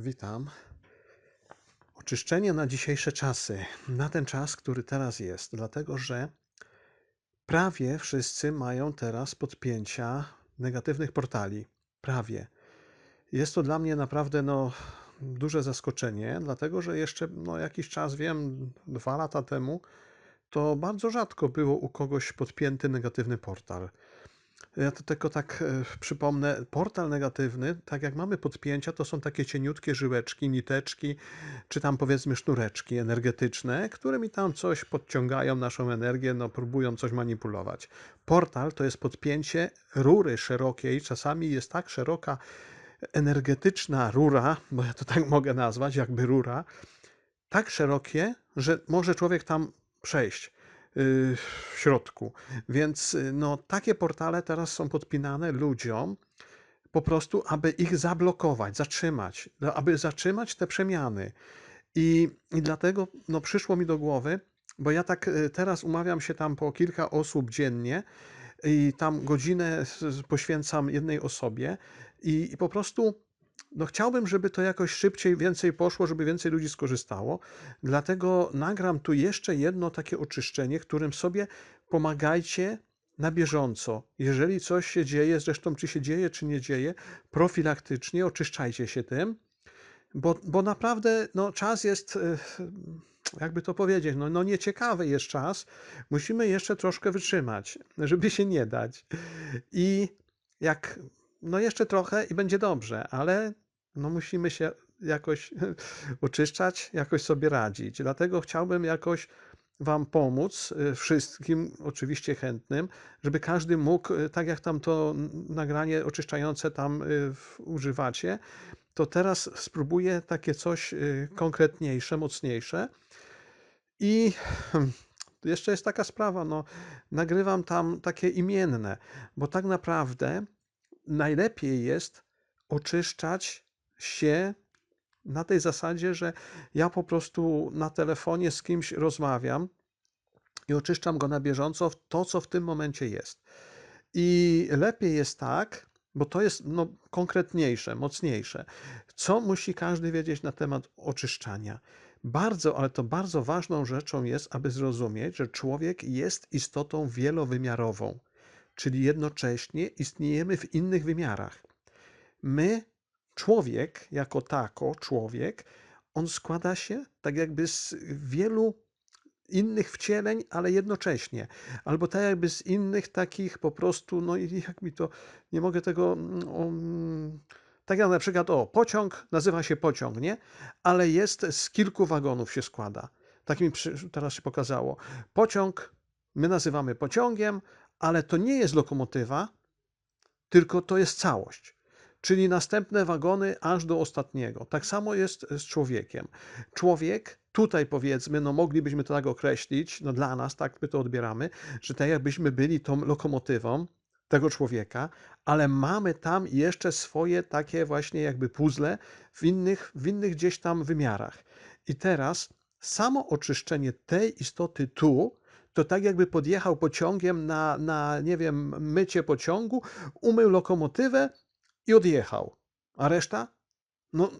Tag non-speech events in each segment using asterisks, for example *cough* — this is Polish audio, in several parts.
Witam. Oczyszczenie na dzisiejsze czasy, na ten czas, który teraz jest, dlatego że prawie wszyscy mają teraz podpięcia negatywnych portali. Prawie. Jest to dla mnie naprawdę no, duże zaskoczenie, dlatego że jeszcze no, jakiś czas, wiem, dwa lata temu, to bardzo rzadko było u kogoś podpięty negatywny portal. Ja to tylko tak e, przypomnę, portal negatywny, tak jak mamy podpięcia, to są takie cieniutkie żyłeczki, niteczki, czy tam powiedzmy sznureczki energetyczne, które mi tam coś podciągają, naszą energię, no próbują coś manipulować. Portal to jest podpięcie rury szerokiej, czasami jest tak szeroka energetyczna rura, bo ja to tak mogę nazwać, jakby rura, tak szerokie, że może człowiek tam przejść w środku. Więc y, no, takie portale teraz są podpinane ludziom po prostu, aby ich zablokować, zatrzymać, no, aby zatrzymać te przemiany. I, i dlatego no, przyszło mi do głowy, bo ja tak y, teraz umawiam się tam po kilka osób dziennie i tam godzinę poświęcam jednej osobie i, i po prostu no chciałbym, żeby to jakoś szybciej, więcej poszło, żeby więcej ludzi skorzystało. Dlatego nagram tu jeszcze jedno takie oczyszczenie, którym sobie pomagajcie na bieżąco. Jeżeli coś się dzieje, zresztą czy się dzieje, czy nie dzieje, profilaktycznie oczyszczajcie się tym, bo, bo naprawdę no, czas jest, e, jakby to powiedzieć, no, no nieciekawy jest czas. Musimy jeszcze troszkę wytrzymać, żeby się nie dać. I jak no jeszcze trochę i będzie dobrze, ale no musimy się jakoś *laughs* oczyszczać, jakoś sobie radzić. Dlatego chciałbym jakoś Wam pomóc, y, wszystkim oczywiście chętnym, żeby każdy mógł, y, tak jak tam to nagranie oczyszczające tam y, używacie, to teraz spróbuję takie coś konkretniejsze, mocniejsze. I *clears throat* jeszcze jest taka sprawa, no, nagrywam tam takie imienne, bo tak naprawdę najlepiej jest oczyszczać się na tej zasadzie, że ja po prostu na telefonie z kimś rozmawiam i oczyszczam go na bieżąco w to, co w tym momencie jest. I lepiej jest tak, bo to jest no, konkretniejsze, mocniejsze. Co musi każdy wiedzieć na temat oczyszczania? Bardzo, ale to bardzo ważną rzeczą jest, aby zrozumieć, że człowiek jest istotą wielowymiarową czyli jednocześnie istniejemy w innych wymiarach. My, człowiek jako tako, człowiek, on składa się tak jakby z wielu innych wcieleń, ale jednocześnie. Albo tak jakby z innych takich po prostu, no i jak mi to, nie mogę tego... Um, tak jak na przykład, o, pociąg nazywa się pociąg, nie? Ale jest z kilku wagonów się składa. Tak mi teraz się pokazało. Pociąg my nazywamy pociągiem, ale to nie jest lokomotywa, tylko to jest całość. Czyli następne wagony aż do ostatniego. Tak samo jest z człowiekiem. Człowiek, tutaj powiedzmy, no moglibyśmy to tak określić, no dla nas tak my to odbieramy, że tak jakbyśmy byli tą lokomotywą tego człowieka, ale mamy tam jeszcze swoje takie właśnie jakby puzzle w innych, w innych gdzieś tam wymiarach. I teraz samo oczyszczenie tej istoty tu to tak jakby podjechał pociągiem na, na, nie wiem, mycie pociągu, umył lokomotywę i odjechał. A reszta? No,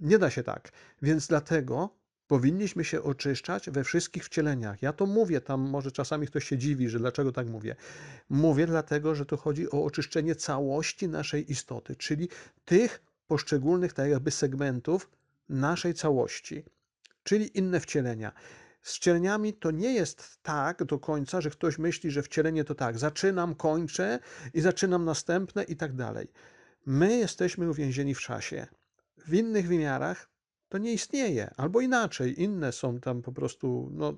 nie da się tak. Więc dlatego powinniśmy się oczyszczać we wszystkich wcieleniach. Ja to mówię, tam może czasami ktoś się dziwi, że dlaczego tak mówię. Mówię dlatego, że to chodzi o oczyszczenie całości naszej istoty, czyli tych poszczególnych tak jakby segmentów naszej całości, czyli inne wcielenia. Z wcieleniami to nie jest tak do końca, że ktoś myśli, że wcielenie to tak, zaczynam, kończę i zaczynam następne i tak dalej. My jesteśmy uwięzieni w czasie. W innych wymiarach to nie istnieje, albo inaczej, inne są tam po prostu, no,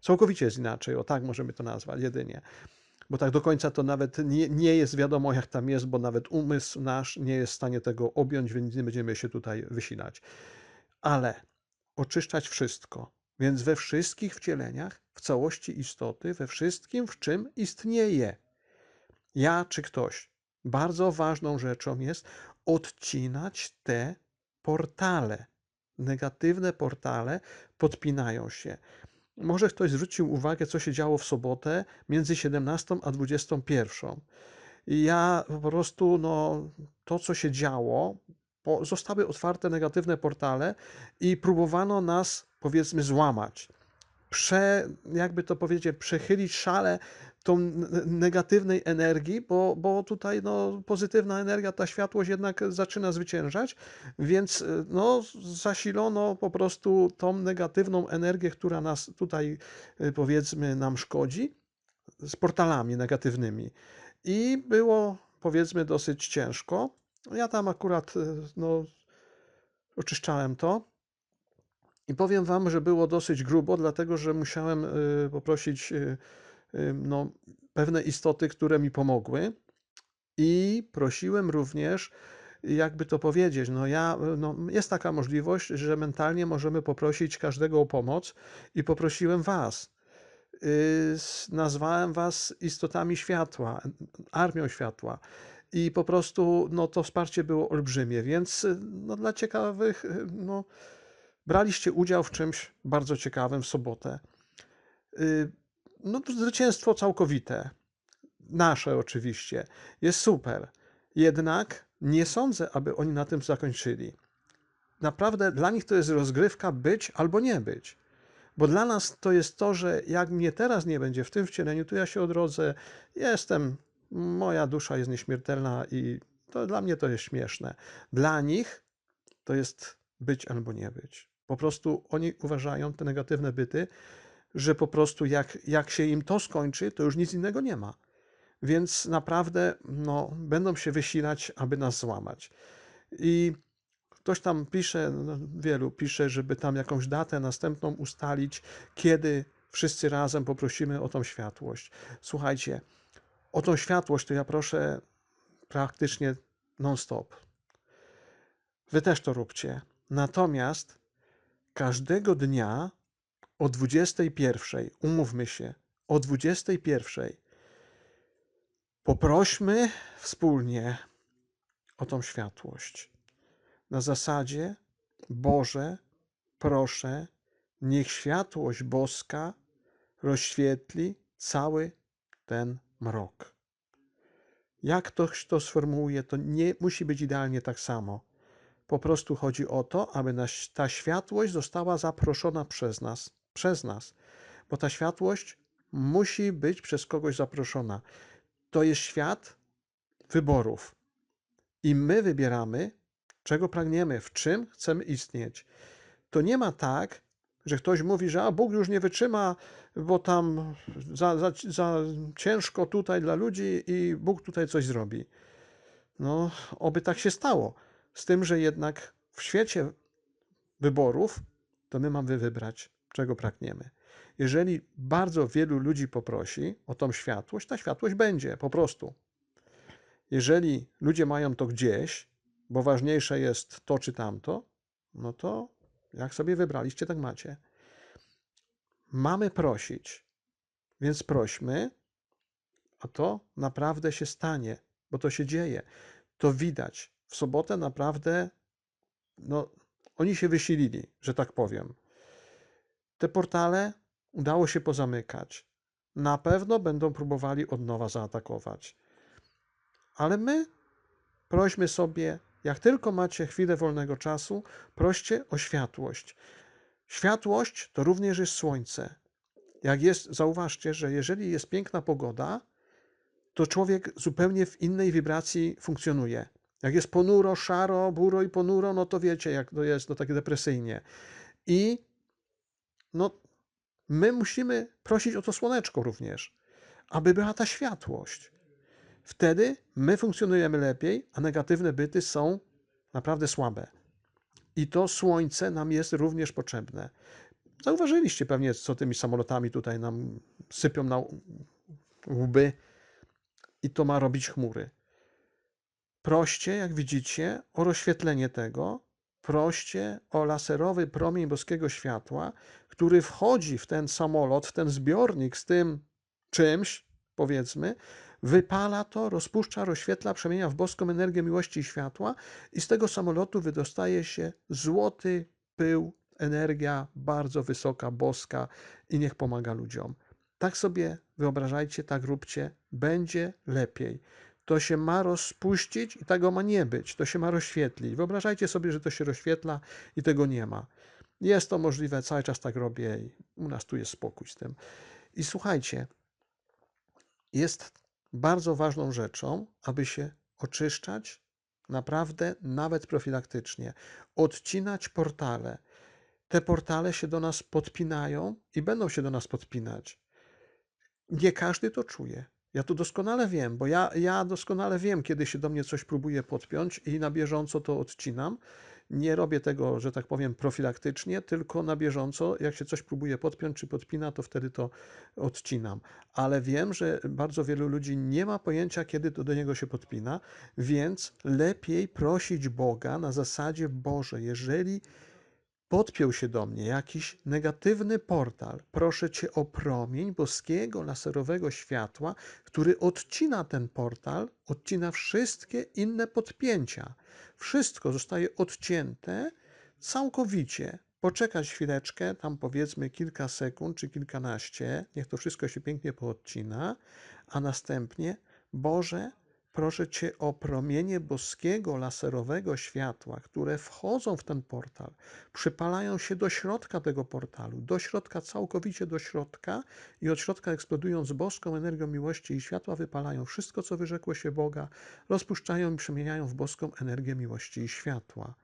całkowicie jest inaczej, o tak możemy to nazwać, jedynie. Bo tak do końca to nawet nie, nie jest wiadomo, jak tam jest, bo nawet umysł nasz nie jest w stanie tego objąć, więc nie będziemy się tutaj wysilać. Ale oczyszczać wszystko, więc we wszystkich wcieleniach, w całości istoty, we wszystkim, w czym istnieje. Ja czy ktoś. Bardzo ważną rzeczą jest odcinać te portale. Negatywne portale podpinają się. Może ktoś zwrócił uwagę, co się działo w sobotę między 17 a 21. I ja po prostu, no, to co się działo, zostały otwarte negatywne portale i próbowano nas, powiedzmy, złamać. Prze, jakby to powiedzieć, przechylić szale tą negatywnej energii, bo, bo tutaj no, pozytywna energia, ta światłość jednak zaczyna zwyciężać, więc no, zasilono po prostu tą negatywną energię, która nas tutaj powiedzmy nam szkodzi, z portalami negatywnymi. I było powiedzmy dosyć ciężko. Ja tam akurat no, oczyszczałem to. I powiem Wam, że było dosyć grubo, dlatego że musiałem poprosić no, pewne istoty, które mi pomogły. I prosiłem również, jakby to powiedzieć, no ja, no jest taka możliwość, że mentalnie możemy poprosić każdego o pomoc i poprosiłem Was. Nazwałem Was istotami światła, armią światła. I po prostu no, to wsparcie było olbrzymie, więc no, dla ciekawych, no, braliście udział w czymś bardzo ciekawym w sobotę no to zwycięstwo całkowite. Nasze oczywiście. Jest super. Jednak nie sądzę, aby oni na tym zakończyli. Naprawdę dla nich to jest rozgrywka być albo nie być. Bo dla nas to jest to, że jak mnie teraz nie będzie w tym wcieleniu, to ja się odrodzę. Jestem, moja dusza jest nieśmiertelna i to dla mnie to jest śmieszne. Dla nich to jest być albo nie być. Po prostu oni uważają te negatywne byty że po prostu jak, jak się im to skończy, to już nic innego nie ma. Więc naprawdę no, będą się wysilać, aby nas złamać. I ktoś tam pisze, no, wielu pisze, żeby tam jakąś datę następną ustalić, kiedy wszyscy razem poprosimy o tą światłość. Słuchajcie, o tą światłość to ja proszę praktycznie non-stop. Wy też to róbcie. Natomiast każdego dnia o 21, umówmy się, o 21 poprośmy wspólnie o tą światłość. Na zasadzie, Boże, proszę, niech światłość boska rozświetli cały ten mrok. Jak ktoś to sformułuje, to nie musi być idealnie tak samo. Po prostu chodzi o to, aby ta światłość została zaproszona przez nas przez nas, bo ta światłość musi być przez kogoś zaproszona. To jest świat wyborów. I my wybieramy, czego pragniemy, w czym chcemy istnieć. To nie ma tak, że ktoś mówi, że a Bóg już nie wytrzyma, bo tam za, za, za ciężko tutaj dla ludzi i Bóg tutaj coś zrobi. No, oby tak się stało. Z tym, że jednak w świecie wyborów to my mamy wybrać, czego pragniemy. Jeżeli bardzo wielu ludzi poprosi o tą światłość, ta światłość będzie po prostu. Jeżeli ludzie mają to gdzieś, bo ważniejsze jest to czy tamto, no to jak sobie wybraliście, tak macie. Mamy prosić, więc prośmy, a to naprawdę się stanie, bo to się dzieje. To widać. W sobotę naprawdę, no, oni się wysilili, że tak powiem. Te portale udało się pozamykać. Na pewno będą próbowali od nowa zaatakować. Ale my prośmy sobie, jak tylko macie chwilę wolnego czasu, proście o światłość. Światłość to również jest słońce. Jak jest, zauważcie, że jeżeli jest piękna pogoda, to człowiek zupełnie w innej wibracji funkcjonuje. Jak jest ponuro, szaro, buro i ponuro, no to wiecie, jak to jest, no takie depresyjnie. I no my musimy prosić o to słoneczko również, aby była ta światłość. Wtedy my funkcjonujemy lepiej, a negatywne byty są naprawdę słabe. I to słońce nam jest również potrzebne. Zauważyliście pewnie, co tymi samolotami tutaj nam sypią na łby, i to ma robić chmury. Proście, jak widzicie, o rozświetlenie tego, proście o laserowy promień boskiego światła, który wchodzi w ten samolot, w ten zbiornik z tym czymś, powiedzmy, wypala to, rozpuszcza, rozświetla, przemienia w boską energię miłości i światła i z tego samolotu wydostaje się złoty pył, energia bardzo wysoka, boska i niech pomaga ludziom. Tak sobie wyobrażajcie, tak róbcie, będzie lepiej. To się ma rozpuścić i tego ma nie być. To się ma rozświetlić. Wyobrażajcie sobie, że to się rozświetla i tego nie ma. Jest to możliwe, cały czas tak robię i u nas tu jest spokój z tym. I słuchajcie, jest bardzo ważną rzeczą, aby się oczyszczać naprawdę nawet profilaktycznie, odcinać portale. Te portale się do nas podpinają i będą się do nas podpinać. Nie każdy to czuje. Ja to doskonale wiem, bo ja, ja doskonale wiem, kiedy się do mnie coś próbuje podpiąć i na bieżąco to odcinam. Nie robię tego, że tak powiem, profilaktycznie, tylko na bieżąco. Jak się coś próbuje podpiąć czy podpina, to wtedy to odcinam. Ale wiem, że bardzo wielu ludzi nie ma pojęcia, kiedy to do niego się podpina, więc lepiej prosić Boga na zasadzie Boże, jeżeli podpiął się do mnie jakiś negatywny portal, proszę Cię o promień boskiego laserowego światła, który odcina ten portal, odcina wszystkie inne podpięcia. Wszystko zostaje odcięte całkowicie. Poczekać chwileczkę, tam powiedzmy kilka sekund czy kilkanaście, niech to wszystko się pięknie poodcina, a następnie Boże, proszę Cię o promienie boskiego laserowego światła, które wchodzą w ten portal, przypalają się do środka tego portalu, do środka, całkowicie do środka i od środka eksplodując boską energią miłości i światła wypalają wszystko, co wyrzekło się Boga, rozpuszczają i przemieniają w boską energię miłości i światła.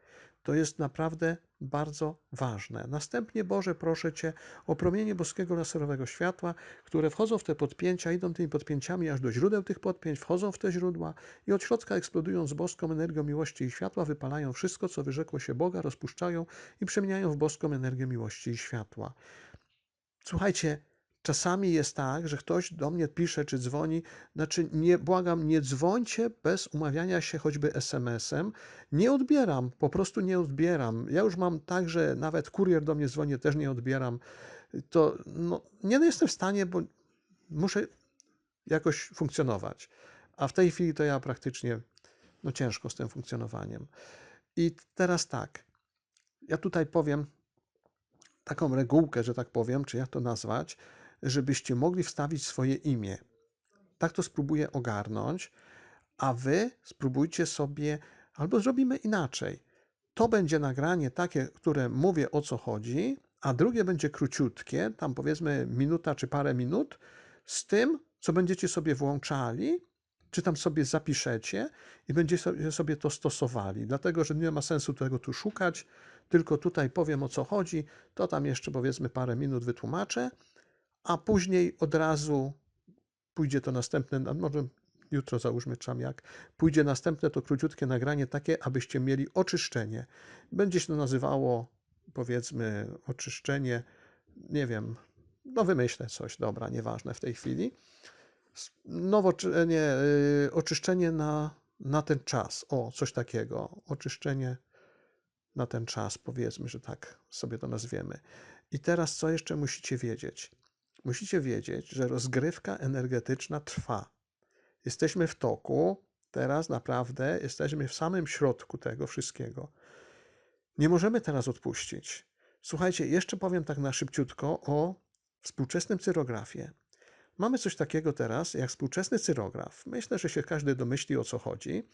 To jest naprawdę bardzo ważne. Następnie, Boże, proszę Cię o promienie boskiego laserowego światła, które wchodzą w te podpięcia, idą tymi podpięciami aż do źródeł tych podpięć, wchodzą w te źródła i od środka eksplodują z boską energią miłości i światła, wypalają wszystko, co wyrzekło się Boga, rozpuszczają i przemieniają w boską energię miłości i światła. Słuchajcie, Czasami jest tak, że ktoś do mnie pisze czy dzwoni, znaczy nie błagam, nie dzwońcie bez umawiania się choćby SMS-em. Nie odbieram, po prostu nie odbieram. Ja już mam tak, że nawet kurier do mnie dzwoni, też nie odbieram. To no, nie jestem w stanie, bo muszę jakoś funkcjonować. A w tej chwili to ja praktycznie no ciężko z tym funkcjonowaniem. I teraz tak. Ja tutaj powiem taką regułkę, że tak powiem, czy jak to nazwać, żebyście mogli wstawić swoje imię. Tak to spróbuję ogarnąć, a wy spróbujcie sobie, albo zrobimy inaczej. To będzie nagranie takie, które mówię o co chodzi, a drugie będzie króciutkie, tam powiedzmy minuta czy parę minut, z tym, co będziecie sobie włączali, czy tam sobie zapiszecie i będziecie sobie to stosowali. Dlatego, że nie ma sensu tego tu szukać, tylko tutaj powiem o co chodzi, to tam jeszcze powiedzmy parę minut wytłumaczę a później od razu pójdzie to następne, może jutro załóżmy czam jak, pójdzie następne to króciutkie nagranie takie, abyście mieli oczyszczenie. Będzie się to nazywało powiedzmy oczyszczenie, nie wiem, no wymyślę coś, dobra, nieważne w tej chwili. Nowo, nie, y, oczyszczenie na, na ten czas, o, coś takiego, oczyszczenie na ten czas, powiedzmy, że tak sobie to nazwiemy. I teraz co jeszcze musicie wiedzieć? Musicie wiedzieć, że rozgrywka energetyczna trwa. Jesteśmy w toku, teraz naprawdę jesteśmy w samym środku tego wszystkiego. Nie możemy teraz odpuścić. Słuchajcie, jeszcze powiem tak na szybciutko o współczesnym cyrografie. Mamy coś takiego teraz jak współczesny cyrograf. Myślę, że się każdy domyśli o co chodzi.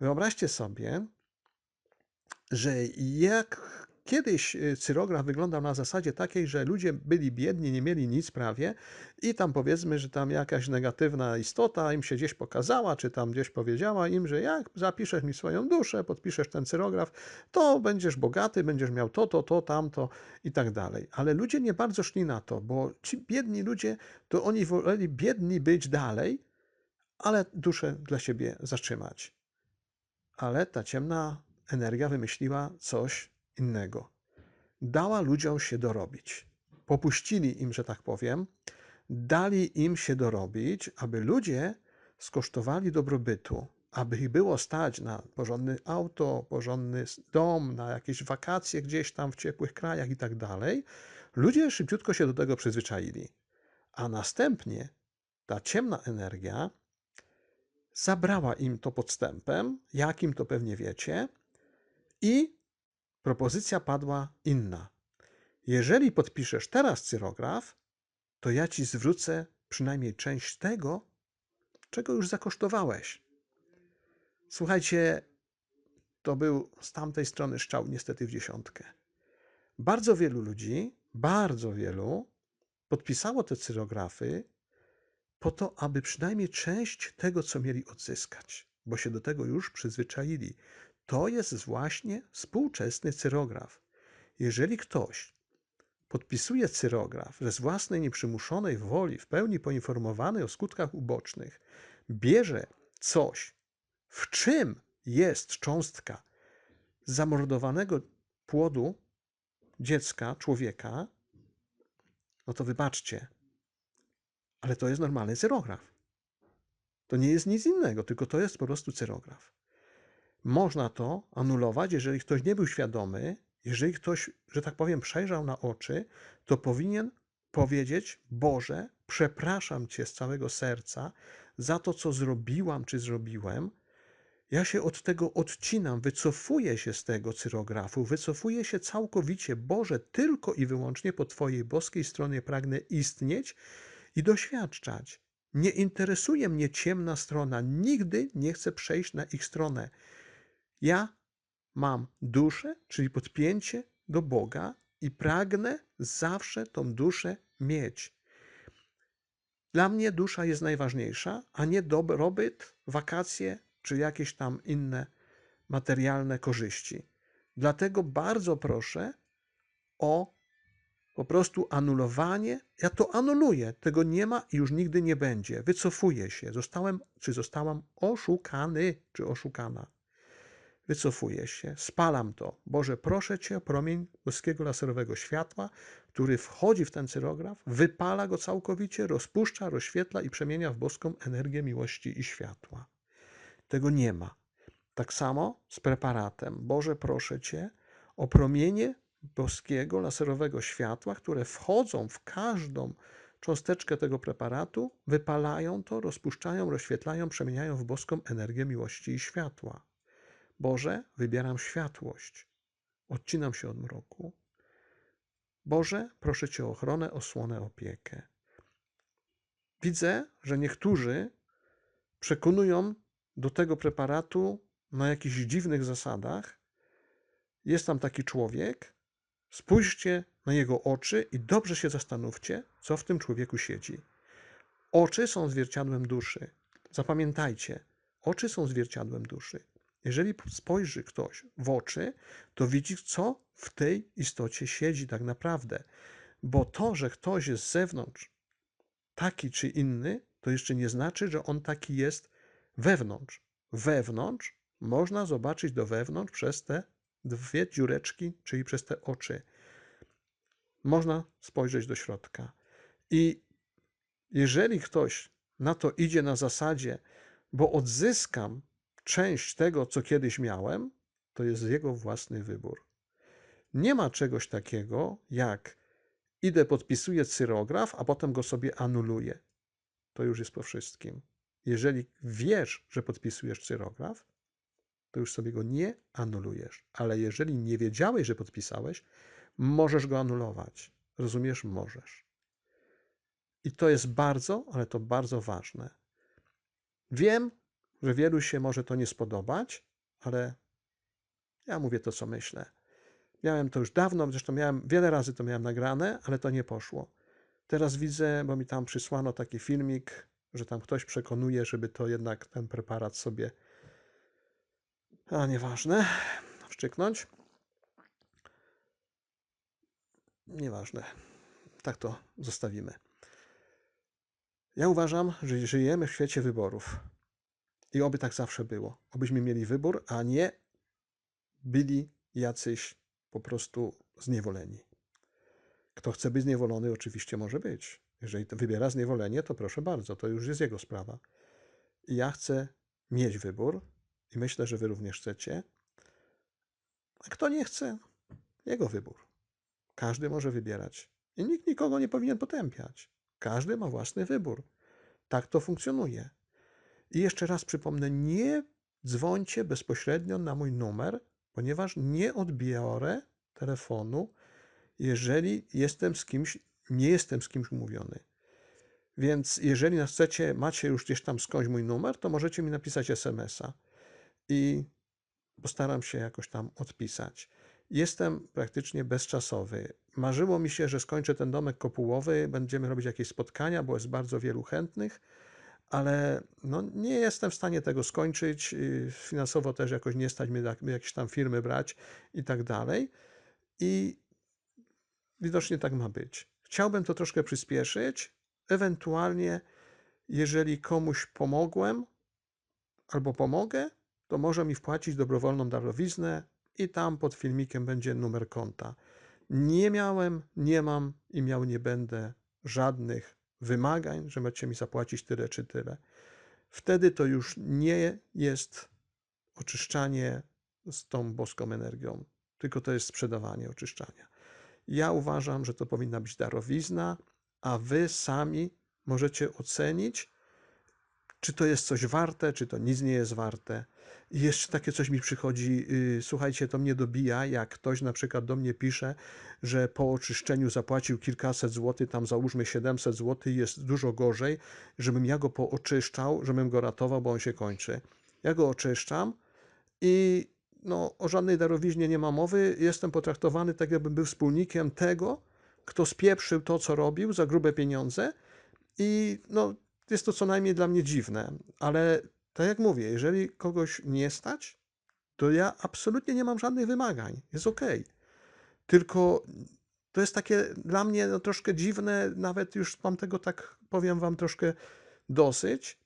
Wyobraźcie sobie, że jak Kiedyś y, cyrograf wyglądał na zasadzie takiej, że ludzie byli biedni, nie mieli nic prawie i tam powiedzmy, że tam jakaś negatywna istota im się gdzieś pokazała, czy tam gdzieś powiedziała im, że jak zapiszesz mi swoją duszę, podpiszesz ten cyrograf, to będziesz bogaty, będziesz miał to, to, to, tamto i tak dalej. Ale ludzie nie bardzo szli na to, bo ci biedni ludzie, to oni woleli biedni być dalej, ale duszę dla siebie zatrzymać. Ale ta ciemna energia wymyśliła coś innego. Dała ludziom się dorobić. Popuścili im, że tak powiem, dali im się dorobić, aby ludzie skosztowali dobrobytu, aby ich było stać na porządne auto, porządny dom, na jakieś wakacje gdzieś tam w ciepłych krajach i tak dalej. Ludzie szybciutko się do tego przyzwyczaili. A następnie ta ciemna energia zabrała im to podstępem, jakim to pewnie wiecie, i Propozycja padła inna. Jeżeli podpiszesz teraz cyrograf, to ja ci zwrócę przynajmniej część tego, czego już zakosztowałeś. Słuchajcie, to był z tamtej strony szczał niestety w dziesiątkę. Bardzo wielu ludzi, bardzo wielu podpisało te cyrografy po to, aby przynajmniej część tego, co mieli odzyskać, bo się do tego już przyzwyczaili. To jest właśnie współczesny cyrograf. Jeżeli ktoś podpisuje cyrograf, że z własnej nieprzymuszonej woli, w pełni poinformowany o skutkach ubocznych, bierze coś, w czym jest cząstka zamordowanego płodu dziecka, człowieka, no to wybaczcie, ale to jest normalny cyrograf. To nie jest nic innego, tylko to jest po prostu cyrograf. Można to anulować, jeżeli ktoś nie był świadomy, jeżeli ktoś, że tak powiem, przejrzał na oczy, to powinien powiedzieć: Boże, przepraszam Cię z całego serca za to, co zrobiłam czy zrobiłem. Ja się od tego odcinam, wycofuję się z tego cyrografu, wycofuję się całkowicie. Boże, tylko i wyłącznie po Twojej boskiej stronie pragnę istnieć i doświadczać. Nie interesuje mnie ciemna strona, nigdy nie chcę przejść na ich stronę. Ja mam duszę, czyli podpięcie do Boga i pragnę zawsze tą duszę mieć. Dla mnie dusza jest najważniejsza, a nie dobrobyt, wakacje czy jakieś tam inne materialne korzyści. Dlatego bardzo proszę o po prostu anulowanie. Ja to anuluję, tego nie ma i już nigdy nie będzie. Wycofuję się. Zostałem czy zostałam oszukany czy oszukana wycofuję się, spalam to. Boże, proszę Cię o promień boskiego laserowego światła, który wchodzi w ten cyrograf, wypala go całkowicie, rozpuszcza, rozświetla i przemienia w boską energię miłości i światła. Tego nie ma. Tak samo z preparatem. Boże, proszę Cię o promienie boskiego laserowego światła, które wchodzą w każdą cząsteczkę tego preparatu, wypalają to, rozpuszczają, rozświetlają, przemieniają w boską energię miłości i światła. Boże, wybieram światłość, odcinam się od mroku. Boże, proszę Cię o ochronę, osłonę, opiekę. Widzę, że niektórzy przekonują do tego preparatu na jakichś dziwnych zasadach. Jest tam taki człowiek, spójrzcie na jego oczy i dobrze się zastanówcie, co w tym człowieku siedzi. Oczy są zwierciadłem duszy. Zapamiętajcie, oczy są zwierciadłem duszy. Jeżeli spojrzy ktoś w oczy, to widzi, co w tej istocie siedzi tak naprawdę. Bo to, że ktoś jest z zewnątrz taki czy inny, to jeszcze nie znaczy, że on taki jest wewnątrz. Wewnątrz można zobaczyć do wewnątrz przez te dwie dziureczki, czyli przez te oczy. Można spojrzeć do środka. I jeżeli ktoś na to idzie na zasadzie, bo odzyskam część tego, co kiedyś miałem, to jest jego własny wybór. Nie ma czegoś takiego jak idę, podpisuję cyrograf, a potem go sobie anuluję. To już jest po wszystkim. Jeżeli wiesz, że podpisujesz cyrograf, to już sobie go nie anulujesz. Ale jeżeli nie wiedziałeś, że podpisałeś, możesz go anulować. Rozumiesz? Możesz. I to jest bardzo, ale to bardzo ważne. Wiem, że wielu się może to nie spodobać, ale ja mówię to, co myślę. Miałem to już dawno, zresztą miałem, wiele razy to miałem nagrane, ale to nie poszło. Teraz widzę, bo mi tam przysłano taki filmik, że tam ktoś przekonuje, żeby to jednak ten preparat sobie, a nieważne, wszczyknąć. Nieważne. Tak to zostawimy. Ja uważam, że żyjemy w świecie wyborów. I oby tak zawsze było. Obyśmy mieli wybór, a nie byli jacyś po prostu zniewoleni. Kto chce być zniewolony, oczywiście może być. Jeżeli wybiera zniewolenie, to proszę bardzo, to już jest jego sprawa. I ja chcę mieć wybór i myślę, że wy również chcecie. A kto nie chce, jego wybór. Każdy może wybierać. I nikt nikogo nie powinien potępiać. Każdy ma własny wybór. Tak to funkcjonuje. I jeszcze raz przypomnę, nie dzwońcie bezpośrednio na mój numer, ponieważ nie odbiorę telefonu, jeżeli jestem z kimś, nie jestem z kimś umówiony. Więc jeżeli chcecie, macie już gdzieś tam skądś mój numer, to możecie mi napisać SMS-a. i postaram się jakoś tam odpisać. Jestem praktycznie bezczasowy. Marzyło mi się, że skończę ten domek kopułowy, będziemy robić jakieś spotkania, bo jest bardzo wielu chętnych, ale no, nie jestem w stanie tego skończyć. y, Finansowo też jakoś nie stać mnie, jak- jakieś tam firmy brać i tak dalej. I widocznie tak ma być. Chciałbym to troszkę przyspieszyć. Ewentualnie, jeżeli komuś pomogłem albo pomogę, to może mi wpłacić dobrowolną darowiznę i tam pod filmikiem będzie numer konta. Nie miałem, nie mam i miał nie będę żadnych wymagań, że macie mi zapłacić tyle czy tyle. Wtedy to już nie jest oczyszczanie z tą boską energią, tylko to jest sprzedawanie oczyszczania. Ja uważam, że to powinna być darowizna, a wy sami możecie ocenić, czy to jest coś warte, czy to nic nie jest warte. I jeszcze takie coś mi przychodzi, yy, słuchajcie, to mnie dobija, jak ktoś na przykład do mnie pisze, że po oczyszczeniu zapłacił kilkaset złotych, tam załóżmy 700 złotych, jest dużo gorzej, żebym ja go pooczyszczał, żebym go ratował, bo on się kończy. Ja go oczyszczam i no, o żadnej darowiźnie nie ma mowy. Jestem potraktowany tak, jakbym był wspólnikiem tego, kto spieprzył to, co robił za grube pieniądze i no, jest to co najmniej dla mnie dziwne, ale tak jak mówię, jeżeli kogoś nie stać, to ja absolutnie nie mam żadnych wymagań. Jest ok. Tylko to jest takie dla mnie no, troszkę dziwne, nawet już mam tego tak, powiem wam, troszkę dosyć,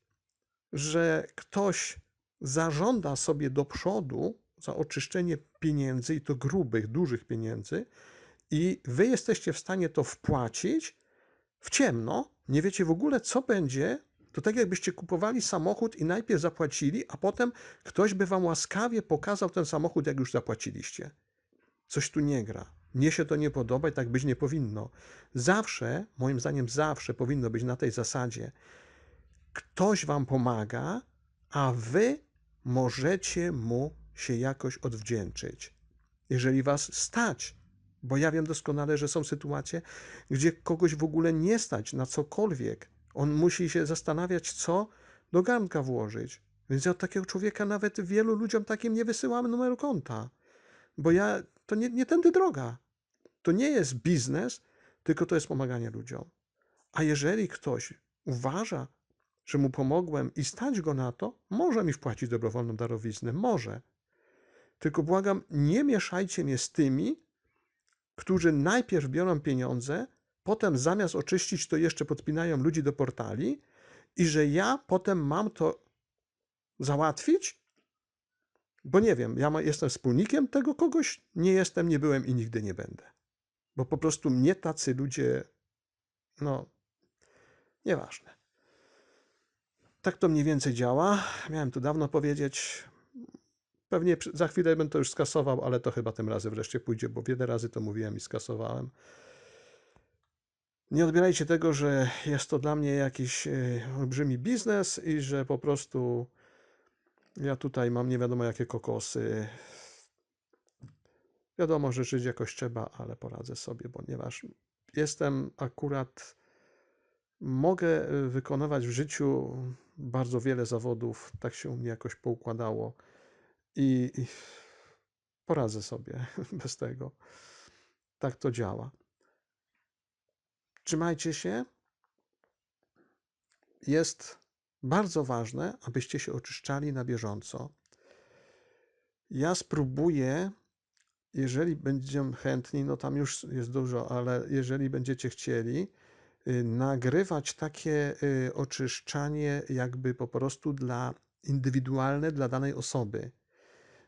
że ktoś zażąda sobie do przodu za oczyszczenie pieniędzy i to grubych, dużych pieniędzy, i wy jesteście w stanie to wpłacić w ciemno, nie wiecie w ogóle, co będzie. To tak jakbyście kupowali samochód i najpierw zapłacili, a potem ktoś by wam łaskawie pokazał ten samochód, jak już zapłaciliście. Coś tu nie gra. Mnie się to nie podoba i tak być nie powinno. Zawsze, moim zdaniem, zawsze powinno być na tej zasadzie. Ktoś wam pomaga, a wy możecie mu się jakoś odwdzięczyć. Jeżeli was stać, bo ja wiem doskonale, że są sytuacje, gdzie kogoś w ogóle nie stać na cokolwiek. On musi się zastanawiać, co do garnka włożyć. Więc ja od takiego człowieka nawet wielu ludziom takim nie wysyłam numeru konta. Bo ja, to nie, nie tędy droga. To nie jest biznes, tylko to jest pomaganie ludziom. A jeżeli ktoś uważa, że mu pomogłem i stać go na to, może mi wpłacić dobrowolną darowiznę. Może. Tylko błagam, nie mieszajcie mnie z tymi, którzy najpierw biorą pieniądze, potem zamiast oczyścić to jeszcze podpinają ludzi do portali i że ja potem mam to załatwić? Bo nie wiem, ja jestem wspólnikiem tego kogoś, nie jestem, nie byłem i nigdy nie będę. Bo po prostu mnie tacy ludzie, no, nieważne. Tak to mniej więcej działa. Miałem to dawno powiedzieć. Pewnie za chwilę bym to już skasował, ale to chyba tym razem wreszcie pójdzie, bo wiele razy to mówiłem i skasowałem. Nie odbierajcie tego, że jest to dla mnie jakiś e, olbrzymi biznes i że po prostu ja tutaj mam nie wiadomo jakie kokosy. Wiadomo, że żyć jakoś trzeba, ale poradzę sobie, ponieważ jestem akurat, mogę e, wykonywać w życiu bardzo wiele zawodów, tak się u mnie jakoś poukładało i, poradzę sobie *laughs* bez tego. Tak to działa. Trzymajcie się. Jest bardzo ważne, abyście się oczyszczali na bieżąco. Ja spróbuję, jeżeli będziemy chętni, no tam już jest dużo, ale jeżeli będziecie chcieli, y, nagrywać takie y, oczyszczanie jakby po prostu dla indywidualne dla danej osoby.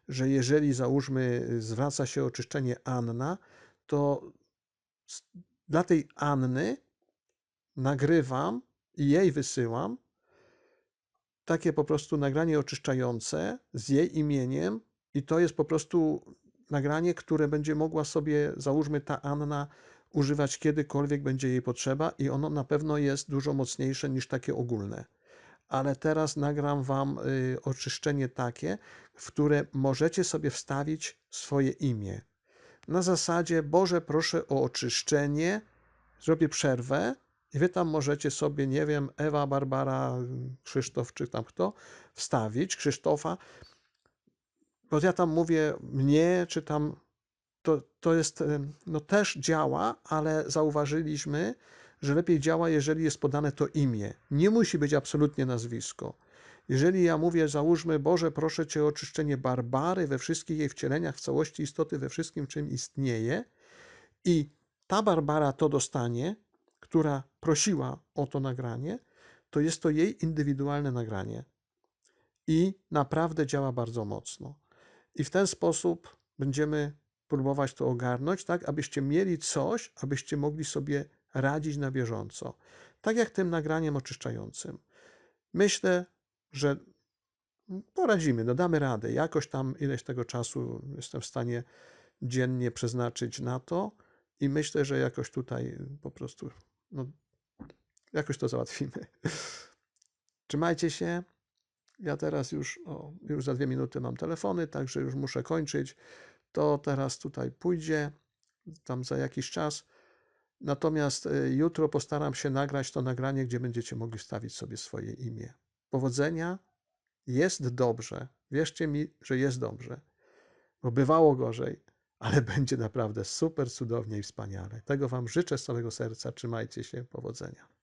Że jeżeli załóżmy zwraca się oczyszczenie Anna, to dla tej Anny nagrywam i jej wysyłam takie po prostu nagranie oczyszczające z jej imieniem i to jest po prostu nagranie, które będzie mogła sobie, załóżmy ta Anna, używać kiedykolwiek będzie jej potrzeba i ono na pewno jest dużo mocniejsze niż takie ogólne. Ale teraz nagram Wam y, oczyszczenie takie, w które możecie sobie wstawić swoje imię. Na zasadzie, Boże, proszę o oczyszczenie, zrobię przerwę i Wy tam możecie sobie, nie wiem, Ewa, Barbara, Krzysztof czy tam kto, wstawić Krzysztofa. bo ja tam mówię mnie, czy tam to, to jest, em, no też działa, ale zauważyliśmy, że lepiej działa, jeżeli jest podane to imię. Nie musi być absolutnie nazwisko. Jeżeli ja mówię, załóżmy, Boże, proszę Cię o oczyszczenie Barbary we wszystkich jej wcieleniach, w całości istoty, we wszystkim, czym istnieje, i ta Barbara to dostanie, która prosiła o to nagranie, to jest to jej indywidualne nagranie. I naprawdę działa bardzo mocno. I w ten sposób będziemy próbować to ogarnąć, tak, abyście mieli coś, abyście mogli sobie radzić na bieżąco. Tak jak tym nagraniem oczyszczającym. Myślę, że poradzimy, no damy radę. Jakoś tam ileś tego czasu jestem w stanie dziennie przeznaczyć na to i myślę, że jakoś tutaj po prostu, no, jakoś to załatwimy. *laughs* Trzymajcie się. Ja teraz już, o, już za dwie minuty mam telefony, także już muszę kończyć. To teraz tutaj pójdzie, tam za jakiś czas. Natomiast y, jutro postaram się nagrać to nagranie, gdzie będziecie mogli wstawić sobie swoje imię. Powodzenia, jest dobrze. Wierzcie mi, że jest dobrze, bo bywało gorzej, ale *laughs* będzie naprawdę super, cudownie i wspaniale. Tego Wam życzę z całego serca. Trzymajcie się, powodzenia.